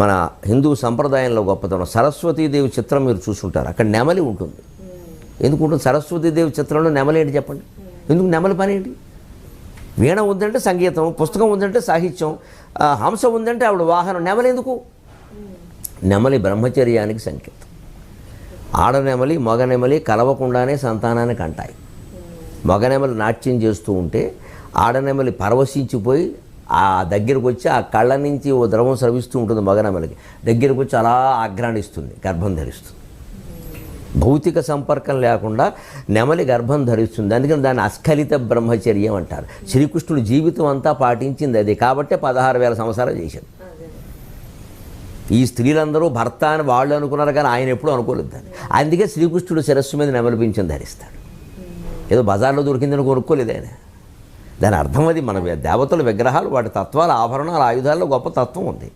మన హిందూ సంప్రదాయంలో గొప్పతనం సరస్వతీదేవి చిత్రం మీరు చూసుంటారు. అక్కడ నెమలి ఉంటుంది. ఎందుకుంటుంది సరస్వతీదేవి చిత్రంలో నెమలి ఏంటి చెప్పండి? ఎందుకు నెమలి పని ఏంటి? వీణ ఉందంటే సంగీతం పుస్తకం ఉందంటే సాహిత్యం హంస ఉందంటే ఆవిడ వాహనం. నెమలి ఎందుకు? నెమలి బ్రహ్మచర్యానికి సంకేతం. ఆడనెమలి మగనెమలి కలవకుండానే సంతానానికి అంటాయి మగనెమలి నాట్యం చేస్తూ ఉంటే ఆడనెమలి పరవశించిపోయి ఆ దగ్గరకు వచ్చి ఆ కళ్ళ నుంచి ఓ ద్రవం స్రవిస్తూ ఉంటుంది మగనమ్మలకి దగ్గరకు వచ్చి అలా ఆగ్రాణిస్తుంది గర్భం ధరిస్తుంది. భౌతిక సంపర్కం లేకుండా నెమలి గర్భం ధరిస్తుంది. అందుకని దాన్ని అస్ఖలిత బ్రహ్మచర్యం అంటారు. శ్రీకృష్ణుడు జీవితం అంతా పాటించింది అది కాబట్టే పదహారు వేల సంవత్సరాలు చేశాడు. ఈ స్త్రీలందరూ భర్త అని వాళ్ళు అనుకున్నారు కానీ ఆయన ఎప్పుడూ అనుకోలేదు దాన్ని. అందుకే శ్రీకృష్ణుడు శిరస్సు మీద నెమలి పింఛం ధరిస్తాడు. ఏదో బజార్లో దొరికిందని కొనుక్కోలేదు ఆయన. దాని అర్థం అది మన దేవతల విగ్రహాలు వాటి తత్వాల ఆభరణాల ఆయుధాల్లో గొప్ప తత్వం ఉంది.